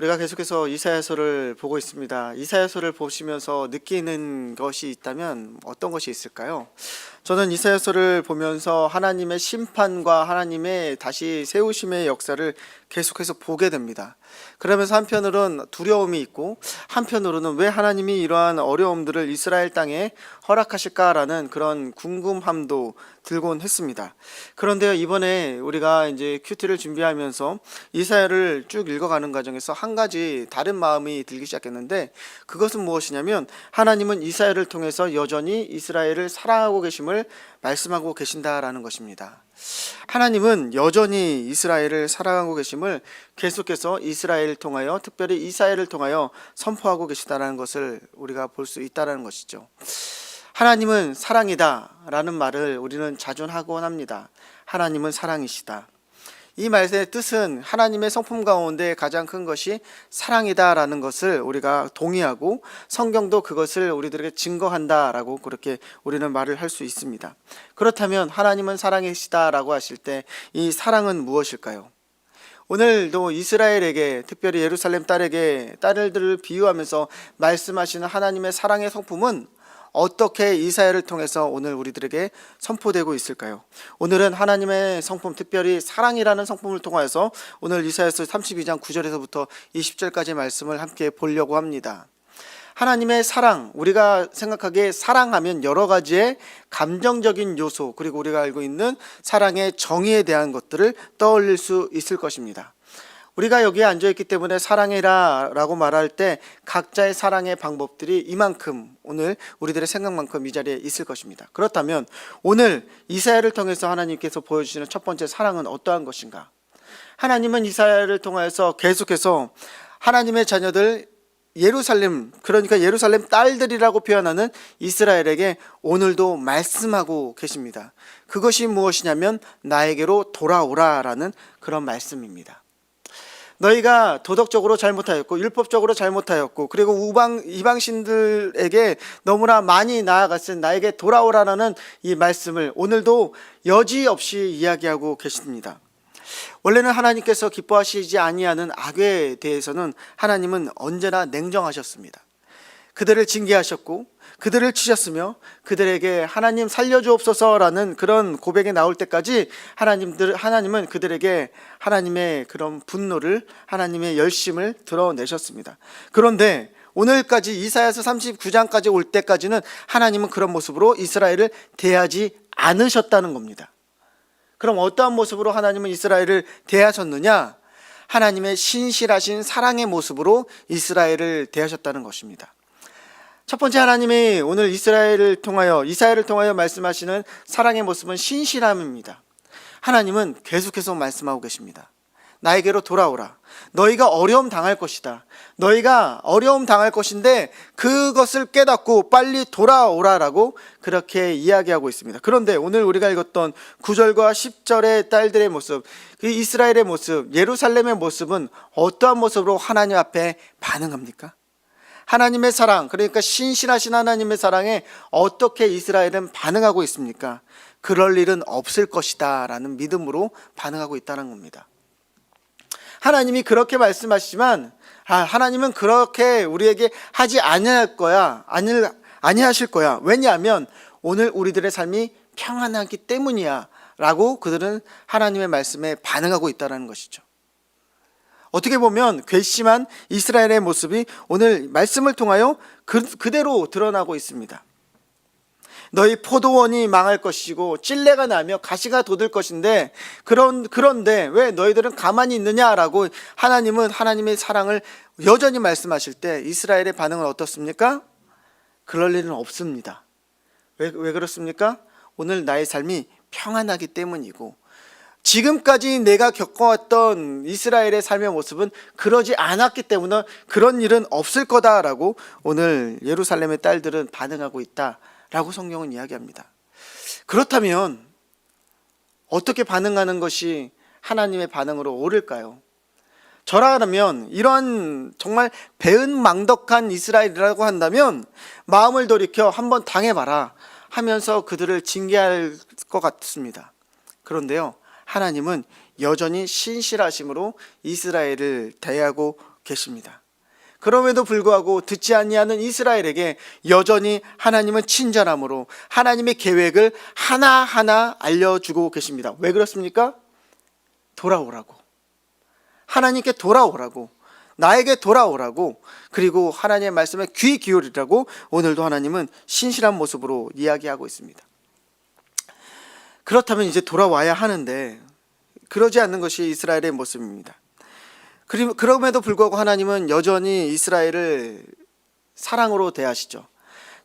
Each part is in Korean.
우리가 계속해서 이사야서를 보고 있습니다. 이사야서를 보시면서 느끼는 것이 있다면 어떤 것이 있을까요? 저는 이사야서를 보면서 하나님의 심판과 하나님의 다시 세우심의 역사를 계속해서 보게 됩니다. 그러면서 한편으로는 두려움이 있고 한편으로는 왜 하나님이 이러한 어려움들을 이스라엘 땅에 허락하실까라는 그런 궁금함도 들곤 했습니다. 그런데 이번에 우리가 이제 큐티를 준비하면서 이사야를 쭉 읽어가는 과정에서 한 가지 다른 마음이 들기 시작했는데 그것은 무엇이냐면 하나님은 이사야를 통해서 여전히 이스라엘을 사랑하고 계심을 말씀하고 계신다라는 것입니다. 하나님은 여전히 이스라엘을 사랑하고 계심을 계속해서 이스라엘을 통하여 특별히 이사야를 통하여 선포하고 계시다라는 것을 우리가 볼 수 있다라는 것이죠. 하나님은 사랑이다라는 말을 우리는 자주 하곤 합니다. 하나님은 사랑이시다. 이 말의 뜻은 하나님의 성품 가운데 가장 큰 것이 사랑이다라는 것을 우리가 동의하고 성경도 그것을 우리들에게 증거한다라고 그렇게 우리는 말을 할 수 있습니다. 그렇다면 하나님은 사랑이시다라고 하실 때 이 사랑은 무엇일까요? 오늘도 이스라엘에게 특별히 예루살렘 딸에게 딸들을 비유하면서 말씀하시는 하나님의 사랑의 성품은 어떻게 이사야를 통해서 오늘 우리들에게 선포되고 있을까요? 오늘은 하나님의 성품, 특별히 사랑이라는 성품을 통하여서 오늘 이사야서 32장 9절에서부터 20절까지 말씀을 함께 보려고 합니다. 하나님의 사랑, 우리가 생각하기에 사랑하면 여러 가지의 감정적인 요소, 그리고 우리가 알고 있는 사랑의 정의에 대한 것들을 떠올릴 수 있을 것입니다. 우리가 여기에 앉아 있기 때문에 사랑해라 라고 말할 때 각자의 사랑의 방법들이 이만큼 오늘 우리들의 생각만큼 이 자리에 있을 것입니다. 그렇다면 오늘 이사야를 통해서 하나님께서 보여주시는 첫 번째 사랑은 어떠한 것인가? 하나님은 이사야를 통해서 계속해서 하나님의 자녀들 예루살렘 그러니까 예루살렘 딸들이라고 표현하는 이스라엘에게 오늘도 말씀하고 계십니다. 그것이 무엇이냐면 나에게로 돌아오라라는 그런 말씀입니다. 너희가 도덕적으로 잘못하였고 율법적으로 잘못하였고 그리고 우방 이방신들에게 너무나 많이 나아갔은 나에게 돌아오라라는 이 말씀을 오늘도 여지없이 이야기하고 계십니다. 원래는 하나님께서 기뻐하시지 아니하는 악에 대해서는 하나님은 언제나 냉정하셨습니다. 그들을 징계하셨고 그들을 치셨으며 그들에게 하나님 살려주옵소서라는 그런 고백이 나올 때까지 하나님들 하나님은 그들에게 하나님의 그런 분노를 하나님의 열심을 드러내셨습니다. 그런데 오늘까지 이사야서 39장까지 올 때까지는 하나님은 그런 모습으로 이스라엘을 대하지 않으셨다는 겁니다. 그럼 어떠한 모습으로 하나님은 이스라엘을 대하셨느냐? 하나님의 신실하신 사랑의 모습으로 이스라엘을 대하셨다는 것입니다. 첫 번째 하나님이 오늘 이스라엘을 통하여 이사야를 통하여 말씀하시는 사랑의 모습은 신실함입니다. 하나님은 계속해서 말씀하고 계십니다. 나에게로 돌아오라. 너희가 어려움 당할 것이다. 너희가 어려움 당할 것인데 그것을 깨닫고 빨리 돌아오라라고 그렇게 이야기하고 있습니다. 그런데 오늘 우리가 읽었던 9절과 10절의 딸들의 모습, 그 이스라엘의 모습, 예루살렘의 모습은 어떠한 모습으로 하나님 앞에 반응합니까? 하나님의 사랑, 그러니까 신실하신 하나님의 사랑에 어떻게 이스라엘은 반응하고 있습니까? 그럴 일은 없을 것이다 라는 믿음으로 반응하고 있다는 겁니다. 하나님이 그렇게 말씀하시지만 아, 하나님은 그렇게 우리에게 하지 아니할 거야. 아니 아니하실 거야. 왜냐하면 오늘 우리들의 삶이 평안하기 때문이야. 라고 그들은 하나님의 말씀에 반응하고 있다는 것이죠. 어떻게 보면 괘씸한 이스라엘의 모습이 오늘 말씀을 통하여 그, 그대로 드러나고 있습니다. 너희 포도원이 망할 것이고 찔레가 나며 가시가 돋을 것인데 그런 그런데 왜 너희들은 가만히 있느냐라고 하나님은 하나님의 사랑을 여전히 말씀하실 때 이스라엘의 반응은 어떻습니까? 그럴 일은 없습니다. 왜, 왜 그렇습니까? 오늘 나의 삶이 평안하기 때문이고 지금까지 내가 겪어왔던 이스라엘의 삶의 모습은 그러지 않았기 때문에 그런 일은 없을 거다라고 오늘 예루살렘의 딸들은 반응하고 있다라고 성경은 이야기합니다. 그렇다면 어떻게 반응하는 것이 하나님의 반응으로 옳을까요? 저라면 이러한 정말 배은망덕한 이스라엘이라고 한다면 마음을 돌이켜 한번 당해봐라 하면서 그들을 징계할 것 같습니다. 그런데요, 하나님은 여전히 신실하심으로 이스라엘을 대하고 계십니다. 그럼에도 불구하고 듣지 아니하는 이스라엘에게 여전히 하나님은 친절함으로 하나님의 계획을 하나하나 알려주고 계십니다. 왜 그렇습니까? 돌아오라고. 하나님께 돌아오라고. 나에게 돌아오라고. 그리고 하나님의 말씀에 귀 기울이라고 오늘도 하나님은 신실한 모습으로 이야기하고 있습니다. 그렇다면 이제 돌아와야 하는데 그러지 않는 것이 이스라엘의 모습입니다. 그럼에도 불구하고 하나님은 여전히 이스라엘을 사랑으로 대하시죠.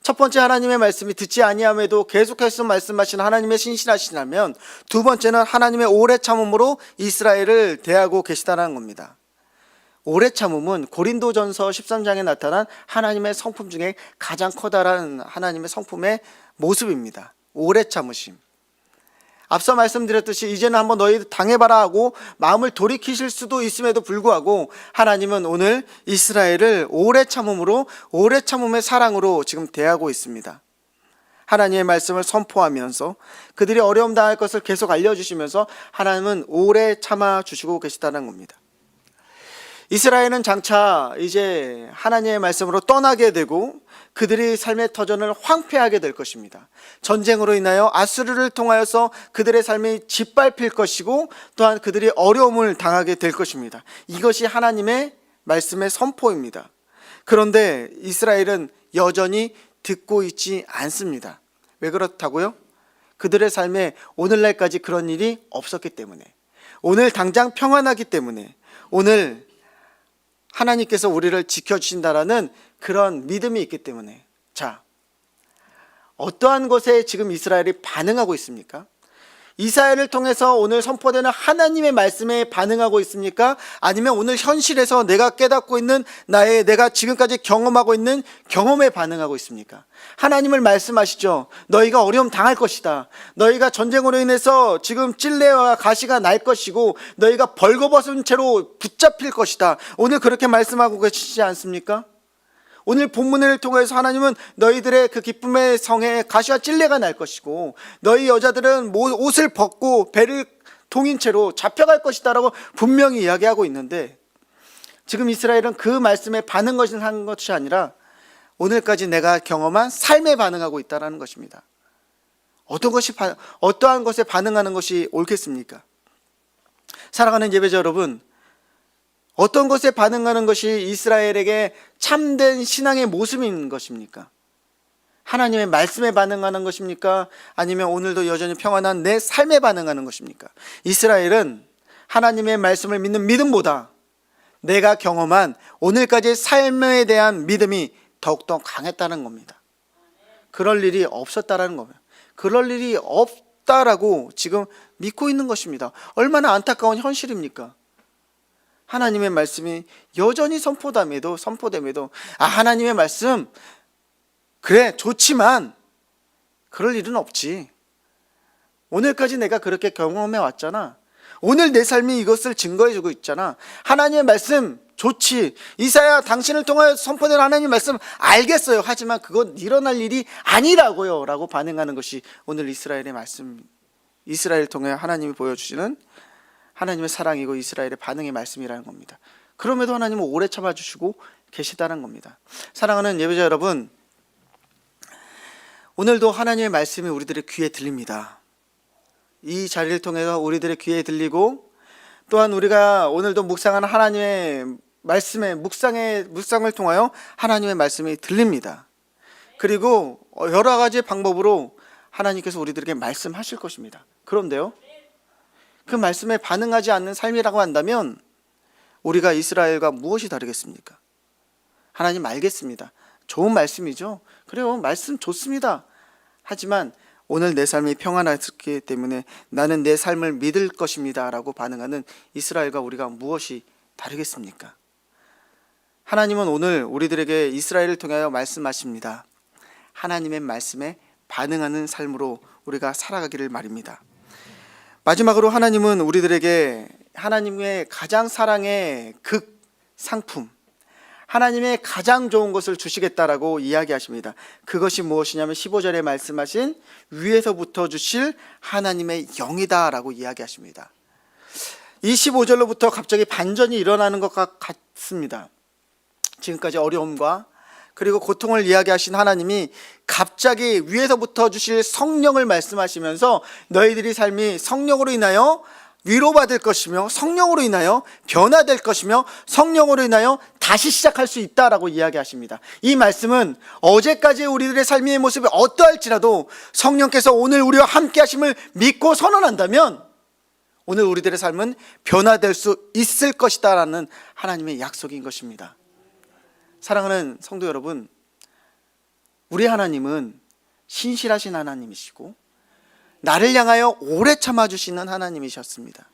첫 번째 하나님의 말씀이 듣지 아니함에도 계속해서 말씀하신 하나님의 신실하시라면 두 번째는 하나님의 오래 참음으로 이스라엘을 대하고 계시다는 겁니다. 오래 참음은 고린도전서 13장에 나타난 하나님의 성품 중에 가장 커다란 하나님의 성품의 모습입니다. 오래 참으심. 앞서 말씀드렸듯이 이제는 한번 너희 당해봐라 하고 마음을 돌이키실 수도 있음에도 불구하고 하나님은 오늘 이스라엘을 오래 참음으로 오래 참음의 사랑으로 지금 대하고 있습니다. 하나님의 말씀을 선포하면서 그들이 어려움 당할 것을 계속 알려주시면서 하나님은 오래 참아 주시고 계시다는 겁니다. 이스라엘은 장차 이제 하나님의 말씀으로 떠나게 되고 그들이 삶의 터전을 황폐하게 될 것입니다. 전쟁으로 인하여 아수르를 통하여서 그들의 삶이 짓밟힐 것이고 또한 그들이 어려움을 당하게 될 것입니다. 이것이 하나님의 말씀의 선포입니다. 그런데 이스라엘은 여전히 듣고 있지 않습니다. 왜 그렇다고요? 그들의 삶에 오늘날까지 그런 일이 없었기 때문에 오늘 당장 평안하기 때문에 오늘 하나님께서 우리를 지켜주신다라는 그런 믿음이 있기 때문에 자 어떠한 것에 지금 이스라엘이 반응하고 있습니까? 이사야를 통해서 오늘 선포되는 하나님의 말씀에 반응하고 있습니까? 아니면 오늘 현실에서 내가 깨닫고 있는 나의 내가 지금까지 경험하고 있는 경험에 반응하고 있습니까? 하나님을 말씀하시죠. 너희가 어려움 당할 것이다. 너희가 전쟁으로 인해서 지금 찔레와 가시가 날 것이고 너희가 벌거벗은 채로 붙잡힐 것이다. 오늘 그렇게 말씀하고 계시지 않습니까? 오늘 본문을 통해서 하나님은 너희들의 그 기쁨의 성에 가시와 찔레가 날 것이고 너희 여자들은 모- 옷을 벗고 배를 동인 채로 잡혀갈 것이다라고 분명히 이야기하고 있는데 지금 이스라엘은 그 말씀에 반응 것을 한 것이 아니라 오늘까지 내가 경험한 삶에 반응하고 있다라는 것입니다. 어떤 것이 반- 어떠한 것에 반응하는 것이 옳겠습니까? 사랑하는 예배자 여러분, 어떤 것에 반응하는 것이 이스라엘에게 참된 신앙의 모습인 것입니까? 하나님의 말씀에 반응하는 것입니까? 아니면 오늘도 여전히 평안한 내 삶에 반응하는 것입니까? 이스라엘은 하나님의 말씀을 믿는 믿음보다 내가 경험한 오늘까지의 삶에 대한 믿음이 더욱더 강했다는 겁니다. 그럴 일이 없었다라는 겁니다. 그럴 일이 없다라고 지금 믿고 있는 것입니다. 얼마나 안타까운 현실입니까? 하나님의 말씀이 여전히 선포됨에도 선포됨에도 아 하나님의 말씀 그래 좋지만 그럴 일은 없지. 오늘까지 내가 그렇게 경험해 왔잖아. 오늘 내 삶이 이것을 증거해 주고 있잖아. 하나님의 말씀 좋지. 이사야 당신을 통하여 선포된 하나님의 말씀 알겠어요. 하지만 그건 일어날 일이 아니라고요. 라고 반응하는 것이 오늘 이스라엘의 말씀 이스라엘 통해 하나님이 보여주시는 하나님의 사랑이고 이스라엘의 반응의 말씀이라는 겁니다. 그럼에도 하나님은 오래 참아주시고 계시다는 겁니다. 사랑하는 예배자 여러분, 오늘도 하나님의 말씀이 우리들의 귀에 들립니다. 이 자리를 통해서 우리들의 귀에 들리고 또한 우리가 오늘도 묵상하는 하나님의 말씀의 묵상의 묵상을 통하여 하나님의 말씀이 들립니다. 그리고 여러 가지 방법으로 하나님께서 우리들에게 말씀하실 것입니다. 그런데요. 그 말씀에 반응하지 않는 삶이라고 한다면 우리가 이스라엘과 무엇이 다르겠습니까? 하나님 알겠습니다. 좋은 말씀이죠. 그래요. 말씀 좋습니다. 하지만 오늘 내 삶이 평안하기 때문에 나는 내 삶을 믿을 것입니다. 라고 반응하는 이스라엘과 우리가 무엇이 다르겠습니까? 하나님은 오늘 우리들에게 이스라엘을 통하여 말씀하십니다. 하나님의 말씀에 반응하는 삶으로 우리가 살아가기를 말입니다. 마지막으로 하나님은 우리들에게 하나님의 가장 사랑의 극 상품, 하나님의 가장 좋은 것을 주시겠다라고 이야기하십니다. 그것이 무엇이냐면 15절에 말씀하신 위에서부터 주실 하나님의 영이다라고 이야기하십니다. 이 15절로부터 갑자기 반전이 일어나는 것 같습니다. 지금까지 어려움과 그리고 고통을 이야기하신 하나님이 갑자기 위에서부터 주실 성령을 말씀하시면서 너희들이 삶이 성령으로 인하여 위로받을 것이며 성령으로 인하여 변화될 것이며 성령으로 인하여 다시 시작할 수 있다라고 이야기하십니다. 이 말씀은 어제까지 우리들의 삶의 모습이 어떠할지라도 성령께서 오늘 우리와 함께 하심을 믿고 선언한다면 오늘 우리들의 삶은 변화될 수 있을 것이다라는 하나님의 약속인 것입니다. 사랑하는 성도 여러분, 우리 하나님은 신실하신 하나님이시고 나를 향하여 오래 참아주시는 하나님이셨습니다.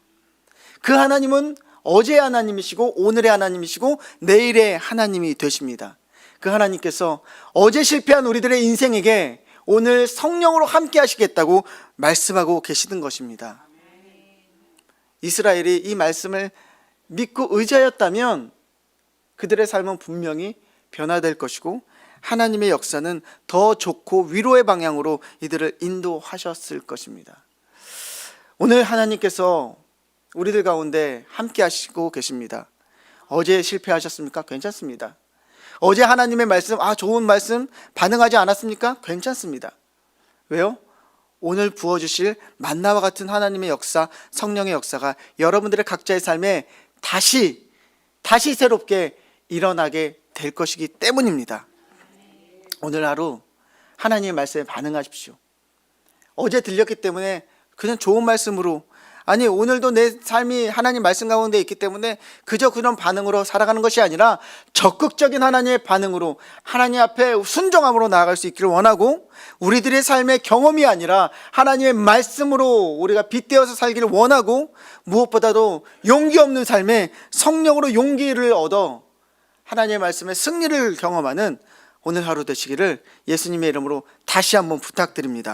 그 하나님은 어제의 하나님이시고 오늘의 하나님이시고 내일의 하나님이 되십니다. 그 하나님께서 어제 실패한 우리들의 인생에게 오늘 성령으로 함께 하시겠다고 말씀하고 계시는 것입니다. 이스라엘이 이 말씀을 믿고 의지하였다면 그들의 삶은 분명히 변화될 것이고 하나님의 역사는 더 좋고 위로의 방향으로 이들을 인도하셨을 것입니다. 오늘 하나님께서 우리들 가운데 함께 하시고 계십니다. 어제 실패하셨습니까? 괜찮습니다. 어제 하나님의 말씀, 아, 좋은 말씀 반응하지 않았습니까? 괜찮습니다. 왜요? 오늘 부어주실 만나와 같은 하나님의 역사, 성령의 역사가 여러분들의 각자의 삶에 다시, 다시 새롭게 일어나게 될 것이기 때문입니다. 오늘 하루 하나님의 말씀에 반응하십시오. 어제 들렸기 때문에 그냥 좋은 말씀으로 아니 오늘도 내 삶이 하나님 말씀 가운데 있기 때문에 그저 그런 반응으로 살아가는 것이 아니라 적극적인 하나님의 반응으로 하나님 앞에 순종함으로 나아갈 수 있기를 원하고 우리들의 삶의 경험이 아니라 하나님의 말씀으로 우리가 빗대어서 살기를 원하고 무엇보다도 용기 없는 삶에 성령으로 용기를 얻어 하나님의 말씀에 승리를 경험하는 오늘 하루 되시기를 예수님의 이름으로 다시 한번 부탁드립니다.